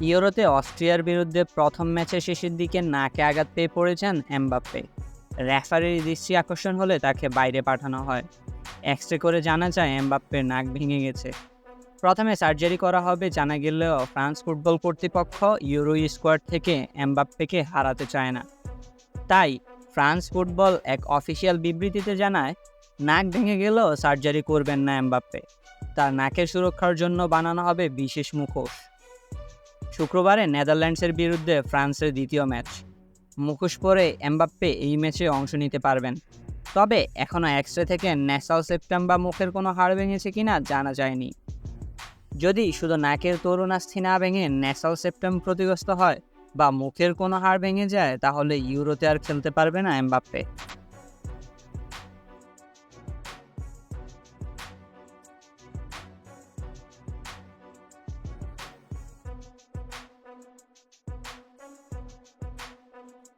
ইউরোতে অস্ট্রিয়ার বিরুদ্ধে প্রথম ম্যাচের শেষের দিকে নাকে আঘাত পেয়ে পড়েছেন এমবাপ্পে। রেফারির দৃষ্টি আকর্ষণ হলে তাকে বাইরে পাঠানো হয়। এক্স করে জানা যায়, এমবাপ্পের নাক ভেঙে গেছে। প্রথমে সার্জারি করা হবে জানা গেলেও ফ্রান্স ফুটবল কর্তৃপক্ষ ইউরো স্কোয়াড থেকে এমবাপ্পেকে হারাতে চায় না। তাই ফ্রান্স ফুটবল এক অফিসিয়াল বিবৃতিতে জানায়, নাক ভেঙে গেলেও সার্জারি করবেন না এমবাপ্পে। তার নাকের সুরক্ষার জন্য বানানো হবে বিশেষ মুখোশ। শুক্রবারে নেদারল্যান্ডসের বিরুদ্ধে ফ্রান্সের দ্বিতীয় ম্যাচ। মুখোশ পরে এমবাপ্পে এই ম্যাচে অংশ নিতে পারবেন। তবে এখনও এক্সরে থেকে ন্যাসাল সেপ্টাম বা মুখের কোনো হাড় ভেঙেছে কিনা জানা যায়নি। যদি শুধু নাকের তরুণাস্থি না ভেঙে ন্যাসাল সেপ্টাম ক্ষতিগ্রস্ত হয় বা মুখের কোনো হাড় ভেঙে যায়, তাহলে ইউরোতে আর খেলতে পারবে না এমবাপ্পে।